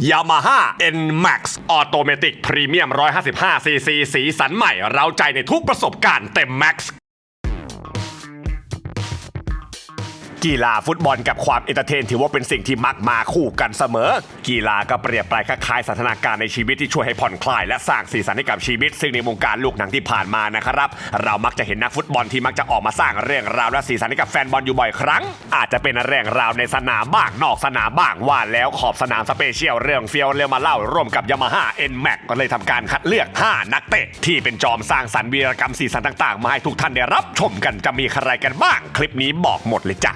Yamaha NMAX Automatic Premium 155cc สีสันใหม่ เราใจในทุกประสบการณ์เต็มแกีฬาฟุตบอลกับความเอนเตอร์เทน ถือว่าเป็นสิ่งที่มักมาคู่กันเสมอ กีฬาก็เปรียบไปคล้ายสถานการณ์ในชีวิตที่ช่วยให้ผ่อนคลาย และสร้างสีสันให้กับชีวิต ซึ่งในวงการลูกหนังที่ผ่านมานะครับ เรามักจะเห็นนักฟุตบอลที่มักจะออกมาสร้างเรื่องราวและสีสันให้กับแฟนบอลอยู่บ่อยครั้ง อาจจะเป็นเรื่องราวในสนามบ้างนอกสนามบ้างว่าแล้วขอบสนามสเปเชียลเรื่องเฟียวเรียวมาเล่าร่วมกับยามาฮ่า NMAX ก็เลยทำการคัดเลือก 5 นักเตะที่เป็นจอมสร้างสรรค์วีรกรรมสีสันต่างๆมาให้ทุกท่านได้รับชมกันจะมีใครกันบ้าง คลิปนี้บอกหมดเลยจ้ะ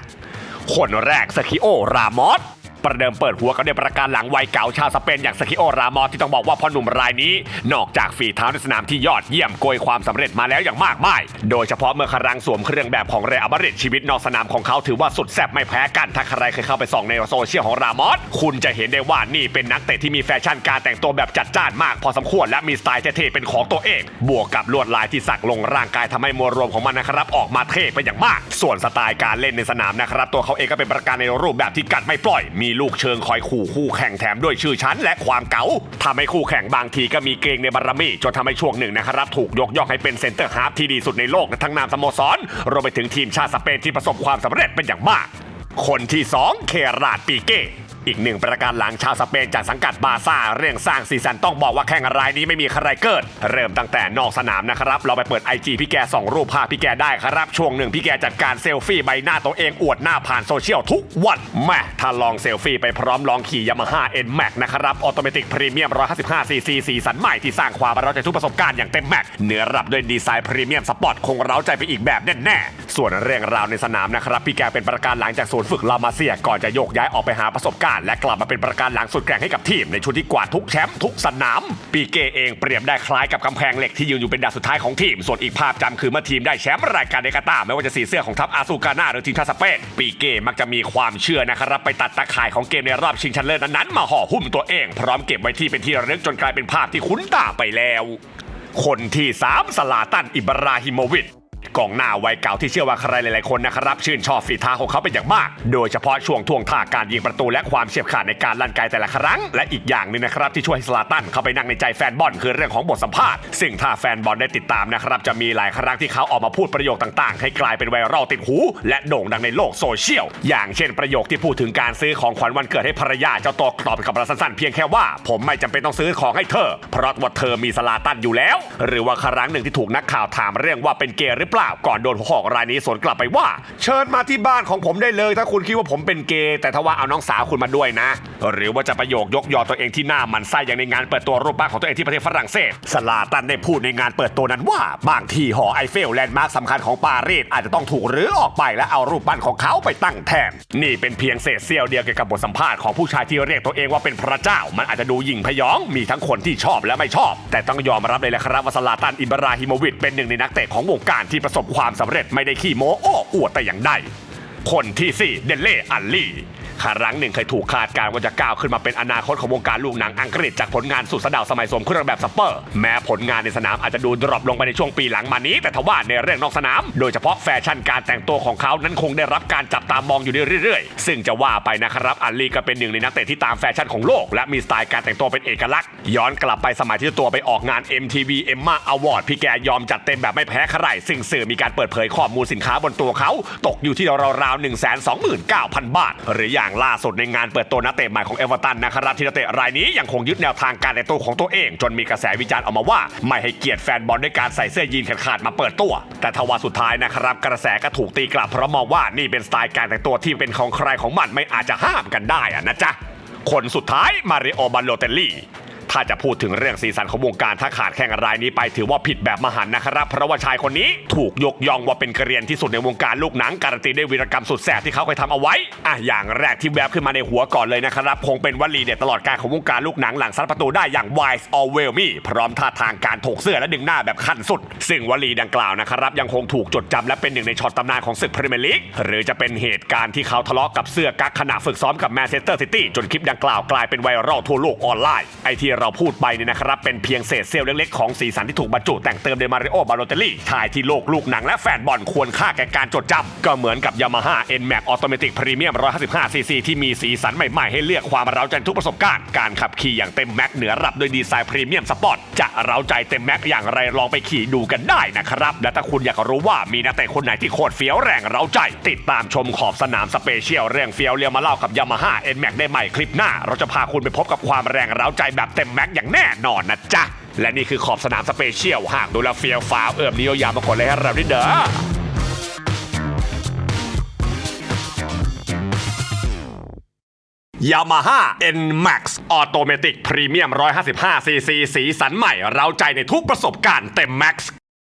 คนแรกสคิโอรามอส ประเดิมเปิดหัวกับในประการหลังวัยเก่าชาวสเปนอย่างสคิโอรามอสที่ต้องบอกว่าพ่อหนุ่มรายนี้ นอกจากฝีเท้าในสนามที่ยอดเยี่ยมโกยความสำเร็จมาแล้วอย่างมากมาย โดยเฉพาะเมื่อครังสวมเครื่องแบบของเรอัลมาดริดชีวิตนอกสนามของเขาถือว่าสุดแซ่บไม่แพ้กันถ้าใครเคยเข้าไปส่องในโซเชียลของรามอสคุณจะเห็นได้ว่านี่เป็นนักเตะที่มีแฟชั่นการแต่งตัวแบบจัดจ้านมาก พอสมควรและมีสไตล์เท่ๆเป็นของตัวเอง บวกกับลวดลายที่สักลงร่างกายทำให้มวลรวมของมันนะครับออกมาเท่ไปอย่างมาก ส่วนสไตล์การเล่นในสนามนะครับตัวเขาเองก็เป็นประการในรูปแบบที่กัดไม่ปล่อย มีลูกเชิงคอยขู่คู่แข่งแถมด้วยชื่อชั้นและความเก๋าทำให้คู่แข่งบางทีก็มีเกรงในบารมีจนทำให้ช่วงหนึ่งนะครับถูกยกย่องให้เป็นเซนเตอร์ฮาร์ฟที่ดีสุดในโลกทั้งนามสโมสรรวมไปถึงทีมชาติสเปนที่ประสบความสำเร็จเป็นอย่างมาก คนที่ 2 เคราดปีเก้ อีกหนึ่งประการหลังชาวสเปนจากสังกัดบาซ่าเรื่องสร้างสีสันต้องบอกว่าแข่งรายนี้ไม่มีใครเกิด เริ่มตั้งแต่นอกสนามนะครับ เราไปเปิด IG พี่แกส่องรูปภาพพี่แกได้ครับ ช่วงหนึ่งพี่แกจัดการเซลฟี่ใบหน้าตัวเองอวดหน้าผ่านโซเชียลทุกวันแม่ถ้าลองเซลฟี่ไปพร้อมลองขี่ยามาฮ่า N Max นะครับออโตเมติกพรีเมียม 155cc สีสันใหม่ที่สร้างความประทับใจทุกประสบการณ์อย่างเต็มแม็กเนื้อรับด้วยดีไซน์พรีเมียมสปอร์ตคงเร้าใจไปอีกแบบแน่ๆส่วนเรื่องราวในสนามนะครับพี่แกเป็นประการหลังจากศูนย์ฝึกลามาเซียก่อนจะโยกย้ายออกไปหาประสบการณ์และกลับมาเป็นประการหลังสุดแกร่งให้กับทีมในชุดที่กวาดทุกแชมป์ทุกสนาม ปีเกเองเปรียบได้คล้ายกับกำแพงเหล็กที่ยืนอยู่เป็นดาวสุดท้ายของทีม ส่วนอีกภาพจำคือเมื่อทีมได้แชมป์รายการในกาตาไม่ว่าจะสีเสื้อของทัพอาซูกาน่าหรือทีมชาติสเปนปีเกมักจะมีความเชื่อนะครับไปตัดตะข่ายของเกมในรอบชิงชนะเลิศนั้นๆมาห่อหุ้มตัวเอง พร้อมเก็บไว้ที่เป็นที่ระลึกจนกลายเป็นภาพที่คุ้นตาไปแล้ว คนที่ 3 สลาตัน อิบราฮิโมวิช กองหน้าวัยเก่าที่เชื่อว่าใครหลายๆคนนะครับชื่นชอบฝีเท้าของเขาเป็นอย่างมาก โดยเฉพาะช่วงท่วงท่าการยิงประตูและความเฉียบขาดในการลั่นไกแต่ละครั้ง และอีกอย่างหนึงนะครับที่ช่วยให้สลาตันเข้าไปนั่งในใจแฟนบอลคือเรื่องของบทสัมภาษณ์ซึ่งถ้าแฟนบอลได้ติดตามนะครับจะมีหลายครั้งที่เขาออกมาพูดประโยคต่างๆ ให้กลายเป็นไวรัลติดหู และโด่งดังในโลกโซเชียลอย่างเช่นประโยคที่พูดถึงการซื้อของขวัญวันเกิดให้ภรรยาเจ้าตัวตอบกับเราสั้นๆเพียงแค่ว่า ผมไม่จำเป็นต้องซื้อของให้เธอ เพราะว่าเธอมีสลาตันอยู่แล้ว หรือว่าครั้งหนึ่งที่ถูกนักข่าวถามเรื่องว่าเป็นเกย์หรือเปล่าก่อนโดนผู้ขอกรายนี้สวนกลับไปว่า เชิญมาที่บ้านของผมได้เลย ถ้าคุณคิดว่าผมเป็นเกย์แต่ถ้าว่าเอาน้องสาวคุณมาด้วยนะ หรือว่าจะประโยคยกยอตัวเองที่หน้ามันไส้อย่างในงานเปิดตัวรูปบ้นของตัวเองที่ประเทศฝรั่งเศสสลาตันได้พูดในงานเปิดตัวนั้นว่าบางที่หอไอเฟลแลนด์มาร์คสำคัญของปารีสอาจจะต้องถูกรื้อออกไปและเอารูปปั้นของเขาไปตั้งแทน นี่เป็นเพียงเศษเสี้ยวเดียวเกี่ยวกับบทสัมภาษณ์ของผู้ชายที่เรียกตัวเองว่าเป็นพระเจ้า มันอาจจะดูหยิ่งพยองมีทั้งคนที่ชอบและไม่ชอบ แต่ต้องยอมรับเลยแหละครับว่าสลาตันอิบราฮิโมวิชเป็นหนึ่งในนักเตะของวงการที่ประสบความสำเร็จไม่ได้ขี้โม้โอ้อวดแต่อย่างใดคนที่4เดนเล่อัลลี่ ครั้งหนึ่งเคยถูกคาดการณ์ว่าจะก้าวขึ้นมาเป็นอนาคตของวงการลูกหนังอังกฤษจากผลงานสุดสะดาวสมัยสวมเครื่องแบบสเปอร์ แม้ผลงานในสนามอาจจะดูดรอปลงไปในช่วงปีหลังมานี้ แต่ทว่าในเรื่องนอกสนาม โดยเฉพาะแฟชั่นการแต่งตัวของเขานั้นคงได้รับการจับตามองอยู่เรื่อยๆ ซึ่งจะว่าไปนะครับอัลลีก็เป็นหนึ่งในนักเตะที่ตามแฟชั่นของโลก และมีสไตล์การแต่งตัวเป็นเอกลักษณ์ ย้อนกลับไปสมัยที่ตัวไปออกงาน MTV Emma Award พี่แกยอมจัดเต็มแบบไม่แพ้ใครซึ่งสื่อมีการเปิดเผยข้อมูลสินค้าบนตัวเขา ตกอยู่ที่ราวๆ1 2 9 0 0 0 บาท หรืออย่างล่าสุดในงานเปิดตัวนักเตะใหม่ของเอเวอร์ตันนะครับที่นักเตะรายนี้ยังคงยึดแนวทางการแต่งตัวของตัวเอง จนมีกระแสวิจารณ์ออกมาว่า ไม่ให้เกียรติแฟนบอลด้วยการใส่เสื้อยีนขาดมาเปิดตัว แต่ทว่าสุดท้ายนะครับกระแสก็ถูกตีกลับเพราะมองว่านี่เป็นสไตล์การแต่งตัวที่เป็นของใครของมันไม่อาจจะห้ามกันได้อะนะจ๊ะคนสุดท้ายมาริโอบาโลเตลลี่ ถ้าจะพูดถึงเรื่องสีสันของวงการถ้าขาดแข่งรายนี้ไปถือว่าผิดแบบมหันนะครับ เพราะว่าชายคนนี้ถูกยกย่องว่าเป็นเกรียนที่สุดในวงการลูกหนังการันตีด้วยวีรกรรมสุดแสบที่เขาเคยทำเอาไว้อะอย่างแรกที่แวบขึ้นมาในหัวก่อนเลยนะครับคงเป็นวลีเด็ดตลอดการของวงการลูกหนังหลังซัดประตูได้อย่าง wise or well me พร้อมท่าทางการถกเสื้อและดึงหน้าแบบขั้นสุด ซึ่งวลีดังกล่าวนะครับยังคงถูกจดจำและเป็นหนึ่งในช็อตตำนานของศึกพรีเมียร์ลีกหรือจะเป็นเหตุการณ์ที่เขาทะเลาะกับเสื้อกั๊กขณะฝึกซ้อมกับแมนเชสเตอร์ซิตี้จนคลิปดังกล่าวกลายเป็นไวรัลทั่วโลกออนไลน์ไอที่เราพูดไปเนี่ยนะครับ เป็นเพียงเศษเซลล์เล็กๆ ของสีสันที่ถูกบรรจุแต่งเติมโดยมาริโอบาโลเตลลี่ชายที่โลกลูกหนังและแฟนบอลควรค่าแก่การจดจำก็เหมือนกับ Yamaha NMAX Automatic Premium 155cc ที่มีสีสันใหม่ๆให้เลือกความเร้าใจทุกประสบการณ์การขับขี่อย่างเต็มแม็กเหนือรับโดยดีไซน์พรีเมียมสปอร์ตจะเร้าใจเต็มแม็กอย่างไรลองไปขี่ดูกันได้นะครับและถ้าคุณอยากรู้ว่ามีนักเตะคนไหนที่โคตรเฟี้ยวแรงเร้าใจ ติดตามชมขอบสนามสเปเชียลเรื่องเฟี้ยวเรียวมาเล่ากับ Yamaha NMAX ได้ใหม่คลิปหน้า เราจะพาคุณไปพบกับความแรงเร้าใจแบบเต็มแม็กอย่างแน่นอนนะจ๊ะ และนี่คือขอบสนามสเปเชียลห่างดูแลเฟียฟ้าเอิ่มนิยยามมากดเลยฮะเราดิเด้อ Yamaha NMAX Automatic Premium 155cc สีสันใหม่ เราใจในทุกประสบการณ์เต็มแม็กซ์